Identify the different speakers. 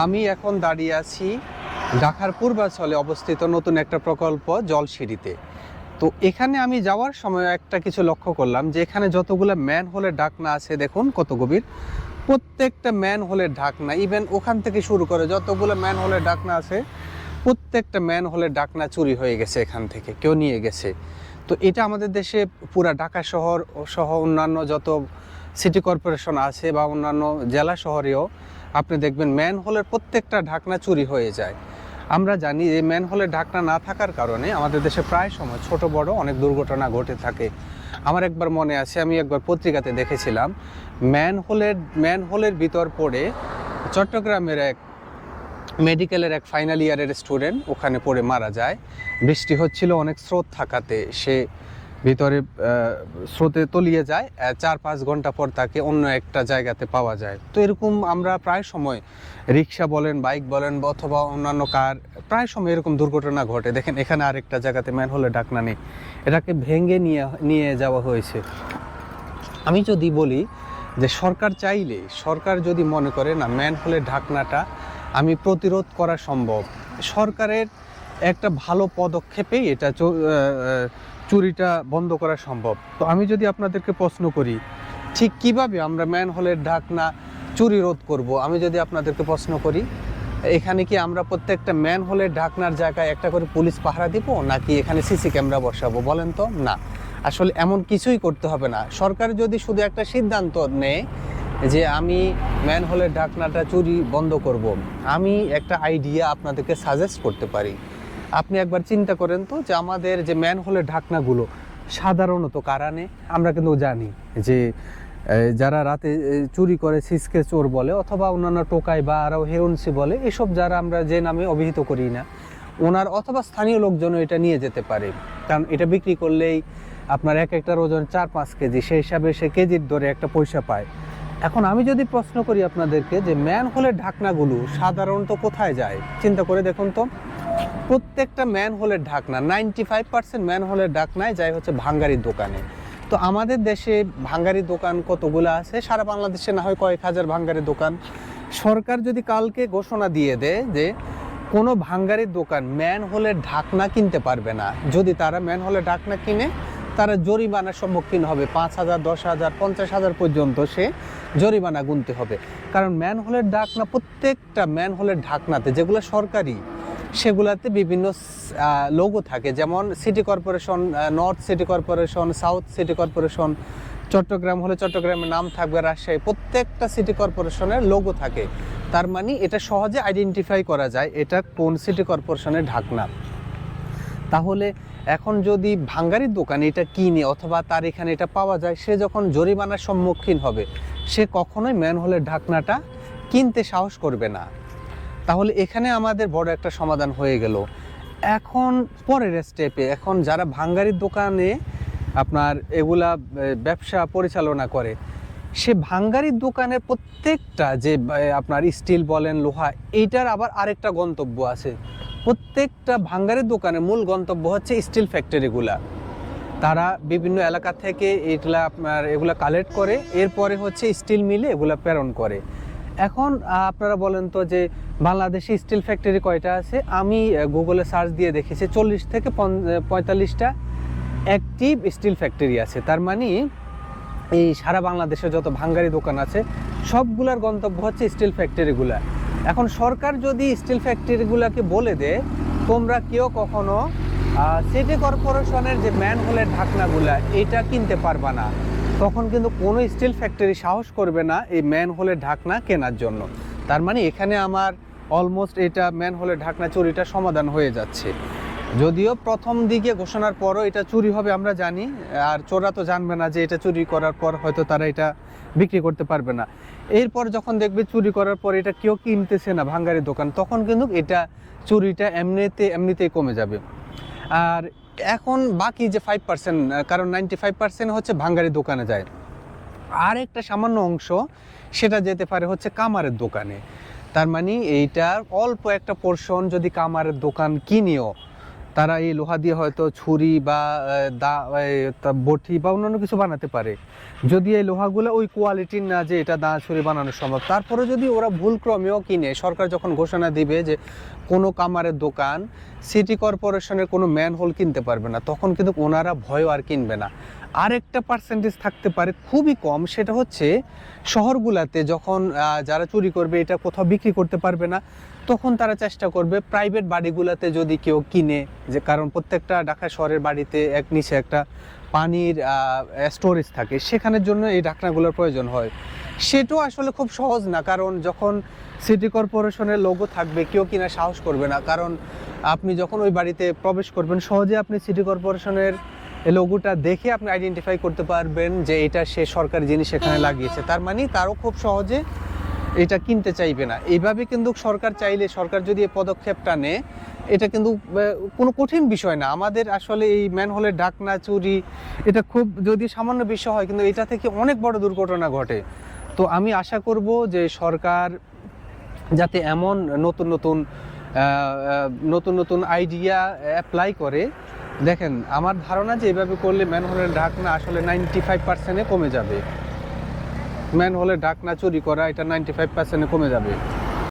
Speaker 1: আমি এখন দাঁড়িয়ে আছি ঢাকার পূর্বাঞ্চলে অবস্থিত নতুন একটা প্রকল্প জলসিঁড়িতে। তো এখানে আমি যাওয়ার সময় একটা কিছু লক্ষ্য করলাম যে এখানে যতগুলো ম্যান হোলের ঢাকনা আছে, দেখুন কত গভীর। প্রত্যেকটা ম্যান হোলের ঢাকনা, ইভেন ওখান থেকে শুরু করে যতগুলো ম্যান হোলের ঢাকনা আছে, প্রত্যেকটা ম্যান হোলের ঢাকনা চুরি হয়ে গেছে এখান থেকে, কেউ নিয়ে গেছে। তো এটা আমাদের দেশে পুরা ঢাকা শহর সহ অন্যান্য যত সিটি কর্পোরেশন আছে বা অন্যান্য জেলা শহরেও আপনি দেখবেন ম্যান হোলের প্রত্যেকটা ঢাকনা চুরি হয়ে যায়। আমরা জানি যে ম্যান হোলের ঢাকনা না থাকার কারণে আমাদের দেশে প্রায় সময় ছোট, বড় অনেক দুর্ঘটনা ঘটে থাকে। আমার একবার মনে আছে, আমি একবার পত্রিকাতে দেখেছিলাম ম্যান হোলের ম্যান হোলের ভিতর পড়ে চট্টগ্রামের এক মেডিকেলের এক ফাইনাল ইয়ারের স্টুডেন্ট ওখানে পড়ে মারা যায়। বৃষ্টি হচ্ছিল অনেক স্রোত থাকাতে সে ভিতরে স্রোতে তলিয়ে যায় চার পাঁচ ঘণ্টা পর তাকে অন্য একটা জায়গাতে পাওয়া যায়। তো এরকম আমরা প্রায় সময় রিক্সা বলেন, বাইক বলেন অথবা অন্যান্য কার, প্রায় সময় এরকম দুর্ঘটনা ঘটে। দেখেন, এখানে আরেকটা জায়গাতে ম্যানহোলে ডাকনা নেই এটাকে ভেঙে নিয়ে নিয়ে যাওয়া হয়েছে। আমি যদি বলি যে সরকার চাইলে, সরকার যদি মনে করে, না ম্যানহোলের ঢাকনাটা আমি প্রতিরোধ করা সম্ভব। সরকারের একটা ভালো পদক্ষেপেই এটা চুরিটা বন্ধ করা সম্ভব। তো আমি যদি আপনাদেরকে প্রশ্ন করি, ঠিক কীভাবে আমরা ম্যান ম্যানহোলের ঢাকনা চুরি রোধ করব? আমি যদি আপনাদেরকে প্রশ্ন করি, এখানে কি আমরা প্রত্যেকটা ম্যানহোলের ঢাকনার জায়গায় একটা করে পুলিশ পাহারা দিব, নাকি এখানে সিসি ক্যামেরা বসাবো? বলেন তো, না। আসলে এমন কিছুই করতে হবে না। সরকার যদি শুধু একটা সিদ্ধান্ত নেয় যে আমি ম্যানহোলের ঢাকনাটা চুরি বন্ধ করব। আমি একটা আইডিয়া আপনাদেরকে সাজেস্ট করতে পারি। আপনি একবার চিন্তা করেন তো যে আমাদের যে ম্যান ম্যানহোলের ঢাকনাগুলো, সাধারণত কারণে আমরা কিন্তু জানি যে যারা রাতে চুরি করে সিসকে চোর বলে অথবা অন্যান্য টোকাই বা আরও হেরোনসি বলে, এসব যারা আমরা যে নামে অভিহিত করি না, ওনার অথবা স্থানীয় লোকজনও এটা নিয়ে যেতে পারে। কারণ এটা বিক্রি করলেই আপনার এক একটার ওজন চার, পাঁচ কেজি, সেই হিসাবে সে কেজির দরে একটা পয়সা পায়। এখন আমি যদি প্রশ্ন করি আপনাদেরকে যে ম্যান হোলের ঢাকনাগুলো সাধারণত কোথায় যায়? চিন্তা করে দেখুন তো। প্রত্যেকটা ম্যান হোলের ঢাকনা নাইনটি ফাইভ পার্সেন্ট ম্যান হোলের ঢাকনায় যায় হচ্ছে ভাঙ্গারির দোকানে। তো আমাদের দেশে ভাঙ্গারির দোকান কতগুলো আছে? সারা বাংলাদেশে না হয় কয়েক হাজার ভাঙ্গারির দোকান। সরকার যদি কালকে ঘোষণা দিয়ে দেয় যে কোনো ভাঙ্গারির দোকান ম্যান হোলের ঢাকনা কিনতে পারবে না, যদি তারা ম্যান হোলের ঢাকনা কিনে, তারা জরিমানার সম্মুখীন হবে। পাঁচ হাজার, দশ হাজার, পঞ্চাশ হাজার পর্যন্ত সে জরিমানা গুনতে হবে। কারণ ম্যান হোলের ঢাকনা, প্রত্যেকটা ম্যান হোলের ঢাকনাতে যেগুলো সরকারি সেগুলাতে বিভিন্ন লোগো থাকে। যেমন city corporation north city corporation south city corporation Chittagong হলে চট্টগ্রামের নাম থাকবে রাজশাহী প্রত্যেকটা সিটি কর্পোরেশনের লোগো থাকে। তার মানে এটা সহজে আইডেন্টিফাই করা যায় এটা কোন সিটি কর্পোরেশনের ঢাকনা। তাহলে এখন যদি ভাঙ্গারির দোকানে এটা কিনে অথবা তার এখানে এটা পাওয়া যায়, সে যখন জরিমানার সম্মুখীন হবে, সে কখনোই ম্যানহোলের ঢাকনাটা কিনতে সাহস করবে না। তাহলে এখানে আমাদের বড় একটা সমাধান হয়ে গেল। এখন পরের স্টেপে এখন যারা ভাঙ্গারির দোকানে আপনার এগুলা ব্যবসা পরিচালনা করে, সে ভাঙ্গারির দোকানের প্রত্যেকটা যে আপনার স্টিল বলেন, লোহা, এইটার আবার আরেকটা গন্তব্য আছে। প্রত্যেকটা ভাঙ্গারির দোকানের মূল গন্তব্য হচ্ছে স্টিল ফ্যাক্টরিগুলা তারা বিভিন্ন এলাকা থেকে এগুলা আপনার, এগুলা কালেক্ট করে, এরপরে হচ্ছে স্টিল মিলে এগুলা প্রেরণ করে। এখন আপনারা বলেন তো যে বাংলাদেশে স্টিল ফ্যাক্টরি কয়টা আছে? আমি গুগলে সার্চ দিয়ে দেখেছি, চল্লিশ থেকে পঁয়তাল্লিশটা অ্যাক্টিভ স্টিল ফ্যাক্টরি আছে। তার মানে এই সারা বাংলাদেশে যত ভাঙ্গারি দোকান আছে, সবগুলার গন্তব্য হচ্ছে স্টিল ফ্যাক্টরিগুলা এখন সরকার যদি স্টিল ফ্যাক্টরিগুলাকে বলে দেয়, তোমরা কেউ কখনো সিটি কর্পোরেশনের যে ম্যান হোলের ঢাকনাগুলা, এটা কিনতে পারবা না। তখন কিন্তু কোনো স্টিল ফ্যাক্টরি সাহস করবে না এই ম্যান হোলের ঢাকনা কেনার জন্য। তার মানে এখানে আমার অলমোস্ট এটা ম্যান হোলের ঢাকনা চুরিটা সমাধান হয়ে যাচ্ছে। যদিও প্রথম দিকে ঘোষণার পরও এটা চুরি হবে আমরা জানি, আর চোরা তো জানবে না যে এটা চুরি করার পর হয়তো তারা এটা বিক্রি করতে পারবে না। এরপর যখন দেখবে চুরি করার পর এটা কেউ কিনতেছে না ভাঙ্গারির দোকান, তখন কিন্তু এটা চুরিটা এমনিতে, এমনিতেই কমে যাবে। আর এখন বাকি যে ফাইভ পার্সেন্ট কারণ নাইনটি ফাইভ পার্সেন্ট হচ্ছে ভাঙ্গারি দোকানে যায়। আর একটা সামান্য অংশ, সেটা যেতে পারে হচ্ছে কামারের দোকানে। তার মানে এইটার অল্প একটা পোর্শন যদি কামারের দোকান কিনেও তারা এই লোহা দিয়ে হয়তো ছুরি বা দা বটি বা অন্যান্য কিছু বানাতে পারে। যদি এই লোহাগুলো ওই কোয়ালিটির না যে এটা দা, ছুরি বানানো সম্ভব তারপরে যদি ওরা ভুল ক্রমেও কিনে, সরকার যখন ঘোষণা দিবে যে কোনো কামারের দোকান সিটি কর্পোরেশনের কোনো ম্যান হোল কিনতে পারবে না, তখন কিন্তু ওনারা ভয়ও আর কিনবে না। আরেকটা পার্সেন্টেজ থাকতে পারে খুবই কম, সেটা হচ্ছে শহরগুলাতে যখন যারা চুরি করবে, এটা কোথাও বিক্রি করতে পারবে না তখন তারা চেষ্টা করবে প্রাইভেট বাড়িগুলোতে যদি কেউ কিনে, যে কারণ প্রত্যেকটা ঢাকা শহরের বাড়িতে এক নিচে একটা পানির স্টোরেজ থাকে, সেখানের জন্য এই ঢাকনাগুলোর প্রয়োজন হয়। সেটাও আসলে খুব সহজ না, কারণ যখন সিটি কর্পোরেশনের লোগো থাকবে, কেউ কিনা সাহস করবে না। কারণ আপনি যখন ওই বাড়িতে প্রবেশ করবেন, সহজে আপনি সিটি কর্পোরেশনের লোগোটা দেখে আপনি আইডেন্টিফাই করতে পারবেন যে এটা সে সরকারি জিনিস এখানে লাগিয়েছে। তার মানে তারও খুব সহজে এটা কিনতে চাইবে না। এইভাবে কিন্তু সরকার চাইলে, সরকার যদি এই পদক্ষেপটা নেয়, এটা কিন্তু কোনো কঠিন বিষয় না। আমাদের আসলে এই ম্যানহোলের ঢাকনা চুরি, এটা খুব যদি সামান্য বিষয় হয়, কিন্তু এটা থেকে অনেক বড় দুর্ঘটনা ঘটে। তো আমি আশা করব যে সরকার যাতে এমন নতুন নতুন নতুন নতুন আইডিয়া অ্যাপ্লাই করে। দেখেন, আমার ধারণা যে এভাবে করলে ম্যানহোলের ঢাকনা আসলে নাইনটি ফাইভ পার্সেন্টে কমে যাবে। ম্যানহোলের ঢাকনা চুরি করা এটা নাইনটি ফাইভ পার্সেন্টে কমে যাবে।